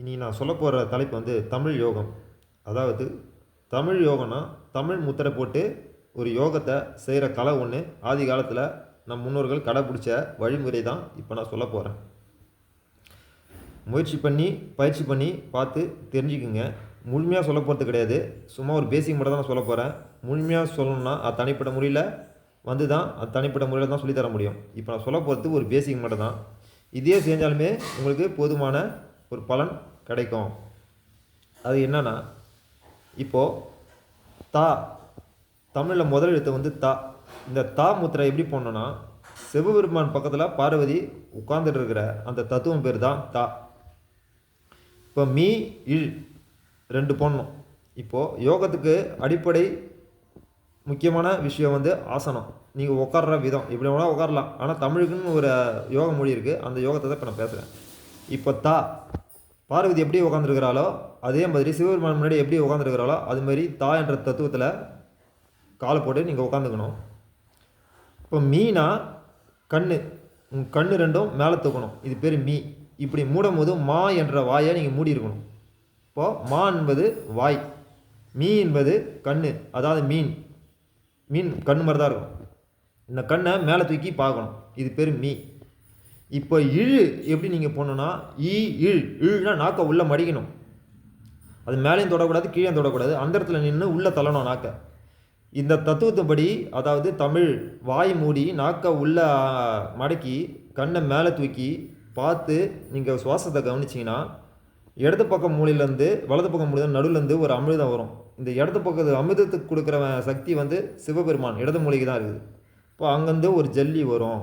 இனி நான் சொல்ல போகிற தலைப்பு வந்து தமிழ் யோகம். அதாவது தமிழ் யோகம்னா தமிழ் முத்திரை போட்டு ஒரு யோகத்தை செய்கிற கலை ஒன்று ஆதி காலத்தில் நம் முன்னோர்கள் கடைப்பிடிச்ச வழிமுறை தான் இப்போ நான் சொல்ல போகிறேன் முயற்சி பண்ணி பயிற்சி பண்ணி பார்த்து தெரிஞ்சுக்குங்க. முழுமையாக சொல்ல போகிறது கிடையாது. சும்மா ஒரு பேசிக் மட்டும் தான் நான் சொல்ல போகிறேன் முழுமையாக சொல்லணும்னா அது தனிப்பட்ட முறையில் வந்து தான் அது தனிப்பட்ட முறையில் தான் சொல்லித்தர முடியும். இப்போ நான் சொல்ல போகிறது ஒரு பேசிக் மட்டும் தான். இதே செஞ்சாலுமே உங்களுக்கு போதுமான ஒரு பலன் கிடைக்கும். அது என்னென்னா இப்போது தா தமிழில் முதல் எழுத்து வந்து தா. இந்த தா முத்திரை எப்படி போடணும்னா சிவபெருமான் பக்கத்தில் பார்வதி உட்கார்ந்துட்டு இருக்கிற அந்த தத்துவம் பேர் தான் தா. இப்போ மீ இழ் ரெண்டு போடணும். இப்போது யோகத்துக்கு அடிப்படை முக்கியமான விஷயம் வந்து ஆசனம். நீங்கள் உட்கார்ற விதம். எப்படி வேணால் உட்காரலாம். ஆனால் தமிழுக்குன்னு ஒரு யோக மொழி இருக்குது அந்த யோகத்தை தான் இப்போ நான் பேசுகிறேன் இப்போ தா பார்வதி எப்படி உட்காந்துருக்கிறாளோ அதே மாதிரி சிவபெருமான் முன்னாடி எப்படி உட்காந்துருக்கிறாளோ அது மாதிரி தா என்ற தத்துவத்தில் காலை போட்டு நீங்கள் உட்காந்துக்கணும் இப்போ மீனா கண்ணு உங்கள் கண்ணு ரெண்டும் மேலே தூக்கணும். இது பேர் மீ. இப்படி மூடும் போது மா என்ற வாயை நீங்கள் மூடி இருக்கணும். இப்போது மா என்பது வாய் மீ என்பது கண் அதாவது மீன். மீன் கண் மாதிரி தான் இருக்கும். இந்த கண்ணை மேலே தூக்கி பார்க்கணும். இது பேர் மீ. இப்போ இழு எப்படி நீங்கள் போடணுன்னா ஈ இழ் இழுனா நாக்கை உள்ளே மடிக்கணும். அது மேலேயும் தொடக்கூடாது கீழே தொடக்கூடாது. அந்த இடத்துல நின்று உள்ளே தள்ளணும் நாக்கை. இந்த தத்துவத்தின்படி அதாவது தமிழ் வாய் மூடி நாக்கை உள்ளே மடக்கி கண்ணை மேலே தூக்கி பார்த்து நீங்கள் சுவாசத்தை கவனிச்சிங்கன்னா இடது பக்கம் மூலையிலேருந்து வலது பக்கம் மூலையில நடுவுலேருந்து ஒரு அமிர்தம் வரும். இந்த இடது பக்கத்து அமிர்தத்துக்கு கொடுக்குற சக்தி வந்து சிவபெருமான். இடது மூலைக்கு தான் இருக்குது. இப்போ அங்கேருந்து ஒரு ஜல்லி வரும்.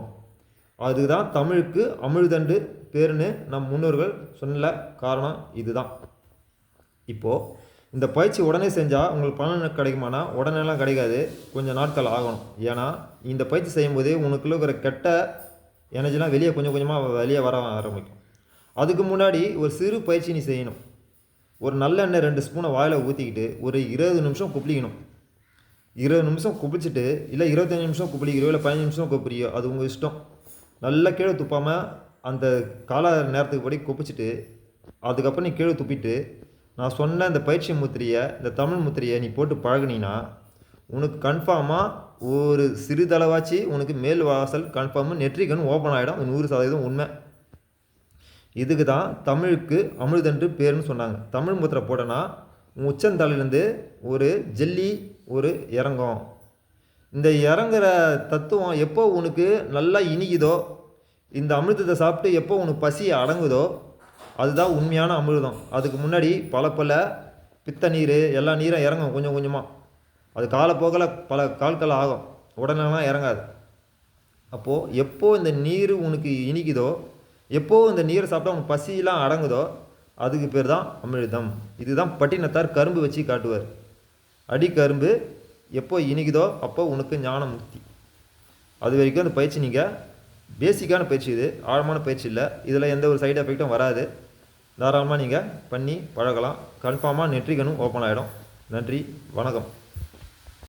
அதுதான் தமிழுக்கு அமிழ்தண்டு பேருன்னு நம் முன்னோர்கள் சொன்ன காரணம் இதுதான். இப்போது இந்த பயிற்சி உடனே செஞ்சால் உங்களுக்கு பலன் கிடைக்குமானா உடனேலாம் கிடைக்காது. கொஞ்சம் நாட்கள் ஆகணும். ஏன்னா இந்த பயிற்சி செய்யும்போதே உனக்குள்ள இருக்கிற கெட்ட எனர்ஜிலாம் வெளியே கொஞ்சம் கொஞ்சமாக வெளியே வர ஆரம்பிக்கும். அதுக்கு முன்னாடி ஒரு சிறு பயிற்சி நீ செய்யணும். ஒரு நல்லெண்ணெய் ரெண்டு ஸ்பூனை வாயில் ஊற்றிக்கிட்டு ஒரு இருபது நிமிஷம் குப்பிளிக்கணும் இருபது நிமிஷம் குப்பிச்சிட்டு இல்லை இருபத்தஞ்சி நிமிஷம் குப்பிளிக்கிறோ இல்லை பதினஞ்சு நிமிஷம் குப்பிரியோ அது உங்கள் இஷ்டம். நல்லா கீழே துப்பாமல் அந்த கால நேரத்துக்கு படி குப்பிச்சிட்டு அதுக்கப்புறம் நீ கீழே துப்பிட்டு நான் சொன்ன இந்த பயிற்சி முத்திரையை இந்த தமிழ் முத்திரையை நீ போட்டு பழகினீன்னா உனக்கு கன்ஃபார்மாக ஒரு சிறிதளவாச்சு உனக்கு மேல் வாசல் கன்ஃபார்மாக நெற்றிக்கண் ஓப்பன் ஆகிடும் நூறு சதவீதம் உண்மை. இதுக்கு தான் தமிழுக்கு அமிழ்தன்று பேருன்னு சொன்னாங்க. தமிழ் முத்திரை போட்டனா உன் உச்சந்தலையிலேருந்து ஒரு ஜெல்லி ஒரு இறங்கும். இந்த இறங்குற தத்துவம் எப்போ உனக்கு நல்லா இனிக்குதோ இந்த அமிர்தத்தை சாப்பிட்டு எப்போ உனக்கு பசி அடங்குதோ அதுதான் உண்மையான அமிர்தம். அதுக்கு முன்னாடி பல பல பித்த நீர் எல்லா நீரும் இறங்கும் கொஞ்சம் கொஞ்சமாக அது காலப்போக்கில் பல கால்கள் ஆகும். உடனேலாம் இறங்காது. அப்போது எப்போ இந்த நீர் உனக்கு இனிக்குதோ எப்போ இந்த நீரை சாப்பிட்டா உனக்கு பசியெல்லாம் அடங்குதோ அதுக்கு பேர் தான் அமிர்தம். இதுதான் பட்டினத்தார் கரும்பு வச்சு காட்டுவார். அடி கரும்பு எப்போ இனிக்குதோ அப்போ உனக்கு ஞானம் முக்தி அது வரைக்கும் அந்த பயிற்சி நீங்கள் பேசிக்கான பயிற்சி இது ஆழமான பயிற்சி இல்லை. இதில் எந்த ஒரு சைடு எஃபெக்ட்டும் வராது. தாராளமாக நீங்கள் பண்ணி பழகலாம். கன்ஃபார்மாக நெற்றிக்கணும் ஓப்பன் ஆகிடும் நன்றி வணக்கம்.